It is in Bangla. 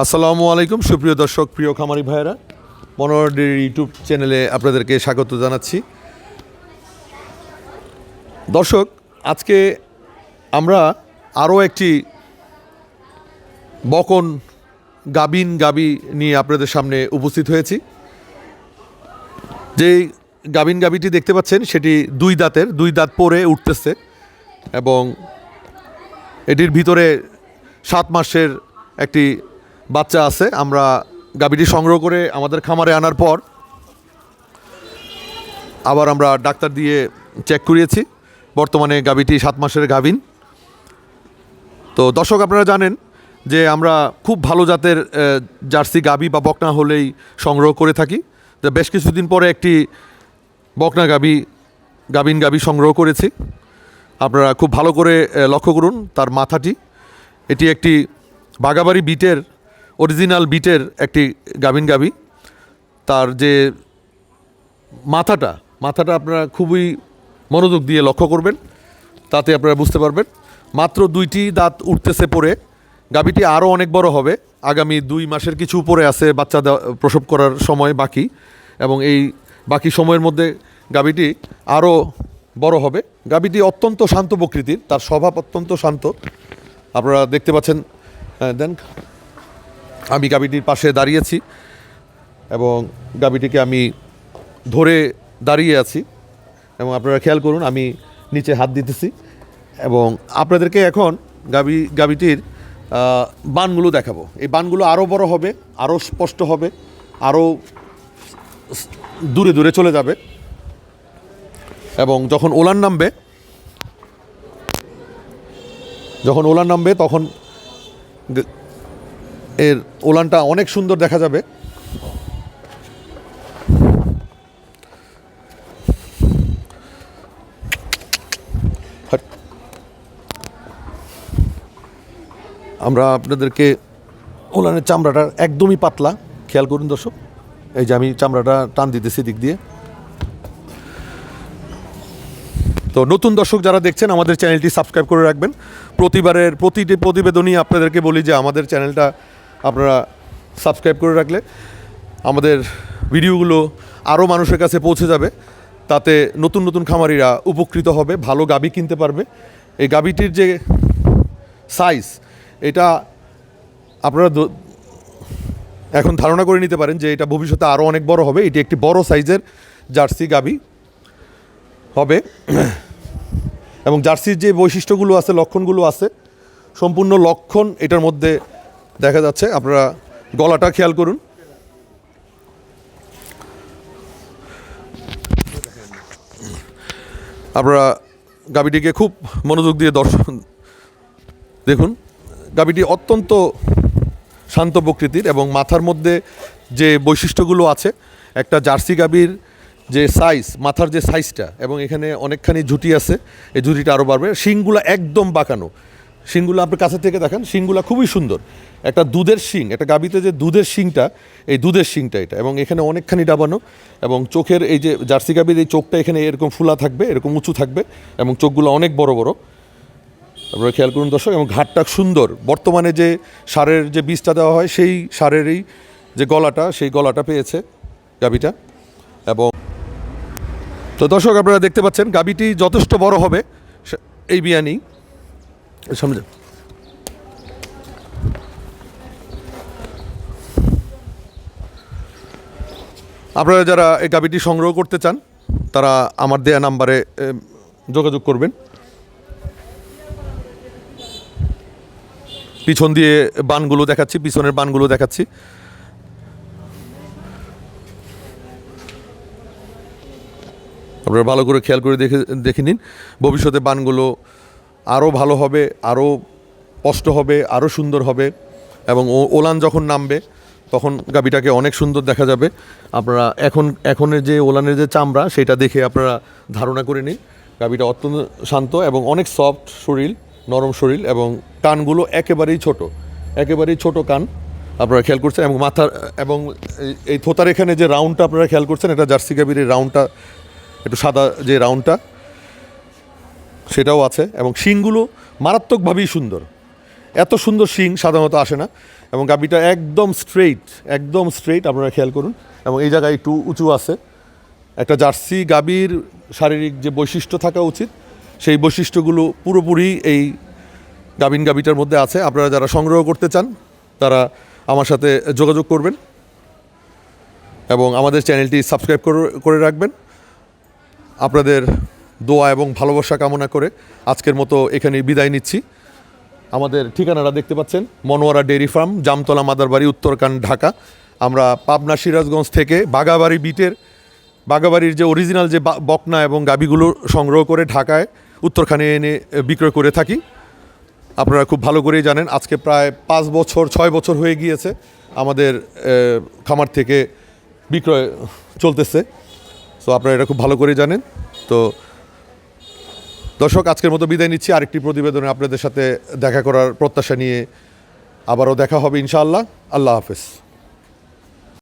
আসসালামু আলাইকুম, সুপ্রিয় দর্শক, প্রিয় খামারি ভাইয়েরা। মনোহরের ইউটিউব চ্যানেলে আপনাদেরকে স্বাগত জানাচ্ছি। দর্শক, আজকে আমরা আরও একটি বকন গাবিন গাবি নিয়ে আপনাদের সামনে উপস্থিত হয়েছি। যে গাবিন গাবিটি দেখতে পাচ্ছেন, সেটি দুই দাঁতের, দুই দাঁত পরে উঠতেছে এবং এটির ভিতরে সাত মাসের একটি বাচ্চা আছে, আমরা গাভীটি সংগ্রহ করে আমাদের খামারে আনার পর আবার আমরা ডাক্তার দিয়ে চেক করিয়েছি। বর্তমানে গাভীটি সাত মাসের গাভিন। তো দর্শক, আপনারা জানেন যে আমরা খুব ভালো জাতের জার্সি গাভী বা বকনা হলেই সংগ্রহ করে থাকি। তো বেশ কিছুদিন পরে একটি বকনা গাভী, গাভিন গাভী সংগ্রহ করেছি। আপনারা খুব ভালো করে লক্ষ্য করুন তার মাথাটি। এটি একটি বাগাবাড়ি বিটের অরিজিনাল বিটের একটি গাভিন গাভি। তার যে মাথাটা মাথাটা আপনারা খুবই মনোযোগ দিয়ে লক্ষ্য করবেন, তাতে আপনারা বুঝতে পারবেন। মাত্র দুইটি দাঁত উঠতেছে পরে, গাভীটি আরও অনেক বড় হবে। আগামী দুই মাসের কিছু উপরে আছে বাচ্চা প্রসব করার সময় বাকি। এবং এই বাকি সময়ের মধ্যে গাভীটি আরও বড় হবে। গাভীটি অত্যন্ত শান্ত প্রকৃতির, তার স্বভাব অত্যন্ত শান্ত। আপনারা দেখতে পাচ্ছেন দেন আমি গাভীটির পাশে দাঁড়িয়েছি এবং গাবিটিকে আমি ধরে দাঁড়িয়ে আছি এবং আপনারা খেয়াল করুন আমি নিচে হাত দিতেছি এবং আপনাদেরকে এখন গাভী গাভীটির আহ, বানগুলো দেখাবো। এই বানগুলো আরও বড় হবে আরও স্পষ্ট হবে আরও দূরে দূরে চলে যাবে এবং যখন ওলান নামবে যখন ওলান নামবে তখন এর ওলানটা অনেক সুন্দর দেখা যাবে। আমরা আপনাদেরকে ওলানের চামড়াটা একদমই পাতলা, খেয়াল করুন দর্শক। এই যে আমি চামড়াটা টান দিতেছি দিক দিয়ে। তো নতুন দর্শক যারা দেখছেন, আমাদের চ্যানেলটি সাবস্ক্রাইব করে রাখবেন। প্রতিবারের প্রতিটি প্রতিবেদনই আপনাদেরকে বলি যে আমাদের চ্যানেলটা আপনারা সাবস্ক্রাইব করে রাখলে আমাদের ভিডিওগুলো আরও মানুষের কাছে পৌঁছে যাবে। তাতে নতুন নতুন খামারিরা উপকৃত হবে, ভালো গাবি কিনতে পারবে। এই গাবিটির যে সাইজ এটা আপনারা এখন ধারণা করে নিতে পারেন যে এটা ভবিষ্যতে আরও অনেক বড় হবে। এটি একটি বড় সাইজের জার্সি গাবি হবে। এবং জার্সির যে বৈশিষ্ট্যগুলো আছে, লক্ষণগুলো আছে, সম্পূর্ণ লক্ষণ এটার মধ্যে দেখা যাচ্ছে, আপনারা গলাটা খেয়াল করুন। আপনারা গাবিটিকে খুব মনোযোগ দিয়ে দর্শন দেখুন। গাবিটি অত্যন্ত শান্ত প্রকৃতির এবং মাথার মধ্যে যে বৈশিষ্ট্যগুলো আছে, একটা জার্সি গাবির যে সাইজ মাথার যে সাইজটা এবং এখানে অনেকখানি ঝুটি আছে, এই ঝুটিটা আরও বাড়বে। শিংগুলো একদম বাঁকানো। শিংগুলো আপনি কাছে থেকে দেখেন, শিংগুলো খুবই সুন্দর। একটা দুধের শিং, একটা গাবিতে যে দুধের শিংটা, এই দুধের শিংটা এটা। এবং এখানে অনেকখানি ডাবানো, এবং চোখের এই যে জার্সি গাবির এই চোখটা এখানে এরকম ফুলা থাকবে, এরকম উঁচু থাকবে, এবং চোখগুলো অনেক বড় বড়। আপনারা খেয়াল করুন দর্শক, এবং ঘাটটা সুন্দর। বর্তমানে যে সারের যে বীজটা দেওয়া হয়, সেই সারেরই যে গলাটা, সেই গলাটা পেয়েছে গাবিটা এবং তো দর্শক, আপনারা দেখতে পাচ্ছেন গাবিটি যথেষ্ট বড় হবে এই বিয়ানি আপনারা যারা এই গাবিটি সংগ্রহ করতে চান, তারা আমার দেয়া নাম্বারে যোগাযোগ করবেন। পিছন দিয়ে বানগুলো দেখাচ্ছি, পিছনের বানগুলো দেখাচ্ছি। আপনারা ভালো করে খেয়াল করে দেখে দেখে নিন। ভবিষ্যতে বানগুলো আরও ভালো হবে আরও স্পষ্ট হবে আরও সুন্দর হবে এবং ও- ওলান যখন নামবে, তখন গাবিটাকে অনেক সুন্দর দেখা যাবে। আপনারা এখন, এখনের যে ওলানের যে চামড়া, সেটা দেখে আপনারা ধারণা করে নিন। গাবিটা অত্যন্ত শান্ত এবং অনেক সফট শরীর, নরম শরীর এবং কানগুলো একেবারেই ছোট একেবারেই ছোট কান। আপনারা খেয়াল করছেন এবং মাথার, এবং এই- থোতার এখানে যে রাউন্ডটা আপনারা খেয়াল করছেন, এটা জার্সি গাবির এই রাউন্ডটা, একটু সাদা যে রাউন্ডটা সেটাও আছে এবং শিংগুলো মারাত্মকভাবেই সুন্দর। এত সুন্দর শিং সাধারণত আসে না এবং গাবিটা একদম স্ট্রেইট একদম স্ট্রেইট আপনারা খেয়াল করুন এবং এই জায়গায় একটু উঁচু আছে। একটা জার্সি গাবির শারীরিক যে বৈশিষ্ট্য থাকা উচিত, সেই বৈশিষ্ট্যগুলো পুরোপুরি এই গাবিন গাবিটার মধ্যে আছে। আপনারা যারা সংগ্রহ করতে চান, তারা আমার সাথে যোগাযোগ করবেন এবং আমাদের চ্যানেলটি সাবস্ক্রাইব করে- রাখবেন। আপনাদের দোয়া এবং ভালোবাসা কামনা করে আজকের মতো এখানে বিদায় নিচ্ছি। আমাদের ঠিকানাটা দেখতে পাচ্ছেন, মনোয়ারা ডেয়ারি ফার্ম, জামতলা মাদারবাড়ি, উত্তরকান, ঢাকা। আমরা পাবনা সিরাজগঞ্জ থেকে বাগাবাড়ি বিটের বাগাবাড়ির যে অরিজিনাল যে বকনা এবং গাবিগুলো সংগ্রহ করে ঢাকায়, উত্তরখানে এনে বিক্রয় করে থাকি। আপনারা খুব ভালো করেই জানেন, আজকে প্রায় পাঁচ বছর, ছয় বছর হয়ে গিয়েছে আমাদের খামার থেকে বিক্রয় চলতেছে। সো আপনারা এটা খুব ভালো করে জানেন। তো দর্শক, আজকের মতো বিদায় নিচ্ছি। আরেকটি প্রতিবেদনে আপনাদের সাথে দেখা করার প্রত্যাশা নিয়ে আবারও দেখা হবে ইনশাআল্লাহ। আল্লাহ হাফেজ।